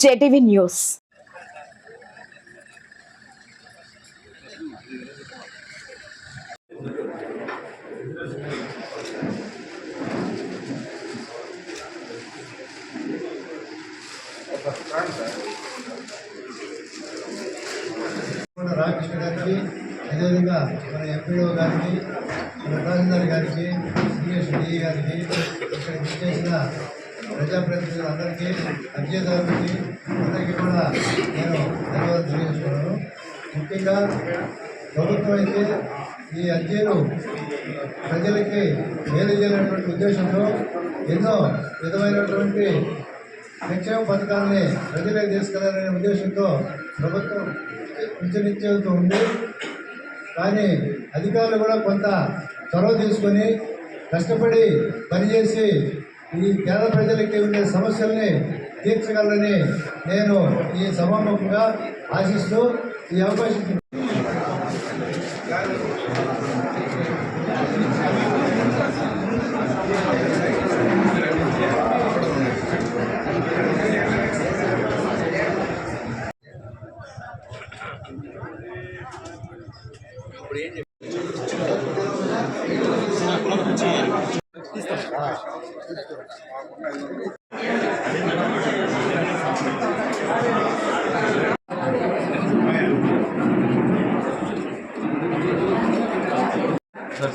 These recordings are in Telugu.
జేటీవీ న్యూస్ మన రామకృష్ణ గారికి అదేవిధంగా మన ఎంపీఓ గారికి మన తహసీల్దార్ గారికి సిఎస్ డిఈ గారికి ఇక్కడ చేసిన ప్రజాప్రతినిధులందరికీ అధ్యక్షులకి అందరికీ కూడా నేను ధన్యవాదాలు తెలియజేస్తున్నాను. ముఖ్యంగా ప్రభుత్వం అయితే ఈ అధ్యయనం ప్రజలకి మేలు చేయాలనేటువంటి ఉద్దేశంతో ఎన్నో విధమైనటువంటి సంక్షేమ పథకాలని ప్రజలకు తీసుకెళ్ళాలనే ఉద్దేశంతో ప్రభుత్వం నిత్యనిత్యంతో ఉంది. కానీ అధికారులు కూడా కొంత చొరవ తీసుకొని కష్టపడి పనిచేసి ఈ పేద ప్రజలకి ఉండే సమస్యల్ని తీర్చగలరని నేను ఈ సభాముఖంగా ఆశిస్తూ ఈ అవకాశం ఏదైనా పని ఎత్తుకో ఏమండి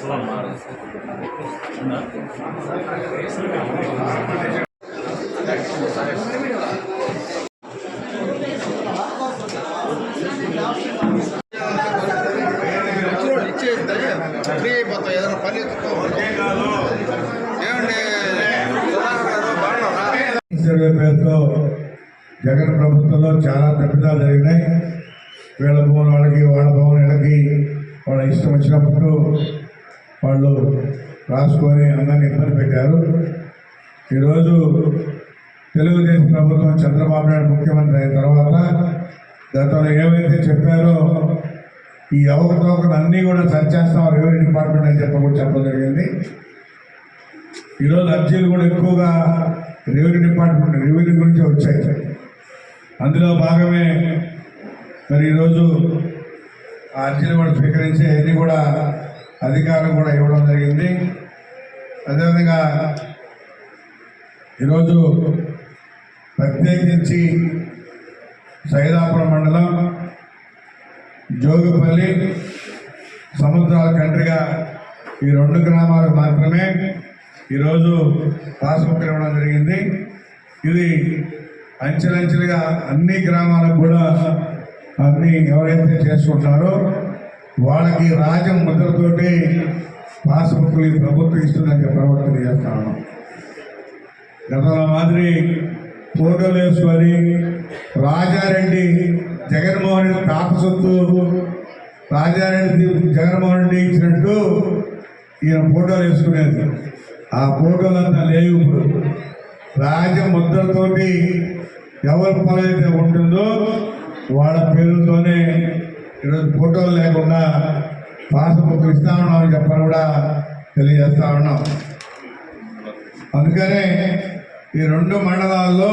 బాగున్నారా సర్వే పేరుతో జగన్ ప్రభుత్వంలో చాలా తప్పిదాలు జరిగినాయి. వీళ్ళ భవన్ వాళ్ళకి వాళ్ళ భవన్ వీళ్ళకి వాళ్ళ ఇష్టం వచ్చినప్పుడు వాళ్ళు రాసుకొని అందరిని ఇబ్బంది పెట్టారు. ఈరోజు తెలుగుదేశం ప్రభుత్వం చంద్రబాబు నాయుడు ముఖ్యమంత్రి అయిన తర్వాత గతంలో ఏవైతే చెప్పారో ఈ అవకతవకలు అన్నీ కూడా సరిచేస్తాం రెవెన్యూ డిపార్ట్మెంట్ అని చెప్పి కూడా చెప్పడం జరిగింది. ఈరోజు అర్జీలు కూడా ఎక్కువగా రెవెన్యూ డిపార్ట్మెంట్ రెవెన్యూ గురించి వచ్చాయి. అందులో భాగమే మరి ఈరోజు ఆ అర్జీలు కూడా స్వీకరించి అన్ని కూడా అధికారులు కూడా ఇవ్వడం జరిగింది. అదేవిధంగా ఈరోజు ప్రత్యేకించి సైదాపురం మండలం జోగుపల్లి సముద్రాల కంట్రిగా ఈ రెండు గ్రామాలకు మాత్రమే ఈరోజు పాస్బుక్ ఇవ్వడం జరిగింది. ఇది అంచెలంచెలుగా అన్ని గ్రామాలకు కూడా అన్ని ఎవరైతే చేసుకుంటారో వాళ్ళకి రాజ్యం ముద్రతోటి పాస్బుక్లు ఈ ప్రభుత్వం ఇస్తుందని ప్రవర్తన చేస్తాను తెలియజేస్తాను గతంలో మాదిరి ఫోటోలు వేసుకొని రాజారెడ్డి జగన్మోహన్ రెడ్డి తాత రాజారెడ్డి జగన్మోహన్ రెడ్డి ఇచ్చినట్టు ఈయన ఫోటోలు వేసుకునేది. ఆ ఫోటోలంతా లేవు ఇప్పుడు. రాజ ముద్రతోటి ఎవరి పనైతే ఉంటుందో వాళ్ళ పేరుతోనే ఈరోజు ఫోటోలు లేకుండా పాస్బుక్ ఇస్తా ఉన్నామని చెప్పని కూడా తెలియజేస్తా ఉన్నాం. అందుకనే ఈ రెండు మండలాల్లో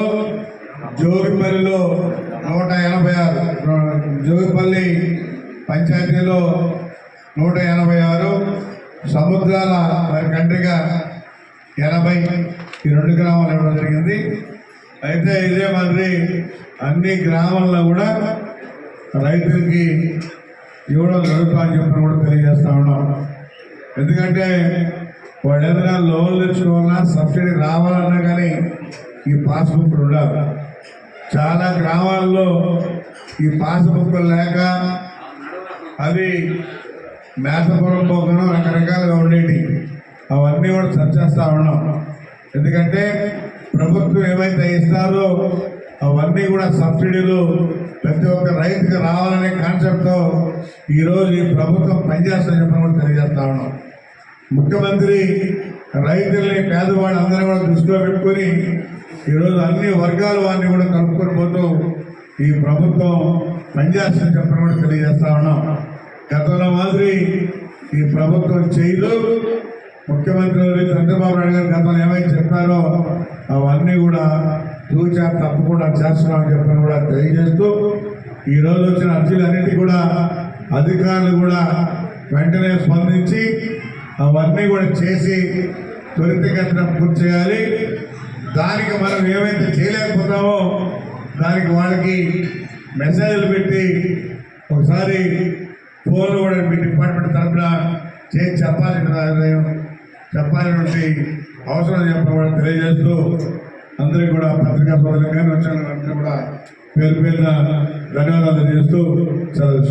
జోగిపల్లిలో నూట ఎనభై ఆరు జోగిపల్లి పంచాయతీలో నూట ఎనభై ఆరు సముద్రాల మరి ఎనభై ఈ రెండు గ్రామాలు ఇవ్వడం జరిగింది. అయితే ఇదే మాదిరి అన్ని గ్రామాల్లో కూడా రైతులకి ఇవ్వడం జరుగుతుందని చెప్పి కూడా తెలియజేస్తా ఉన్నాం. ఎందుకంటే వాడు ఏదైనా లోన్ తెచ్చుకోవాలన్నా సబ్సిడీ రావాలన్నా కానీ ఈ పాస్బుక్ ఉండాలి. చాలా గ్రామాల్లో ఈ పాస్బుక్లు లేక అవి మేతపురం పోకను రకరకాలుగా ఉండేవి అవన్నీ కూడా సరిచేస్తా ఉన్నాం. ఎందుకంటే ప్రభుత్వం ఏవైతే ఇస్తారో అవన్నీ కూడా సబ్సిడీలు ప్రతి ఒక్క రైతుకి రావాలనే కాన్సెప్ట్తో ఈరోజు ఈ ప్రభుత్వం పనిచేస్తుందని చెప్పడం కూడా తెలియజేస్తా ఉన్నాం. ముఖ్యమంత్రి రైతుల్ని పేదవాళ్ళు అందరూ కూడా దృష్టిలో పెట్టుకొని ఈరోజు అన్ని వర్గాల వారిని కూడా కలుపుకొని పోతూ ఈ ప్రభుత్వం పనిచేస్తుందని చెప్పడం కూడా తెలియజేస్తా ఉన్నాం. గతంలో మాదిరి ఈ ప్రభుత్వం చేయదు ముఖ్యమంత్రి గారు చంద్రబాబు నాయుడు గారు గతంలో ఏమైతే చెప్పారో అవన్నీ కూడా చూచా తప్పకుండా చేస్తున్నామని చెప్పని కూడా తెలియజేస్తూ ఈ రోజు వచ్చిన అర్జీలన్నిటి కూడా అధికారులు కూడా వెంటనే స్పందించి అవన్నీ కూడా చేసి త్వరితగతిన పూర్తి చేయాలి. దానికి మనం ఏమైతే చేయలేకపోతామో దానికి వాళ్ళకి మెసేజ్లు పెట్టి ఒకసారి ఫోన్లు కూడా మీ డిపార్ట్మెంట్ తరఫున చేసి చెప్పాల్సిన చెప్పాలనేటువంటి అవసరం చెప్పడం కూడా తెలియజేస్తూ అందరికీ కూడా పత్రికా సోదరులుగా వచ్చిన కూడా పేరు పేరున ధన్యవాదాలు చేస్తూ సెలవు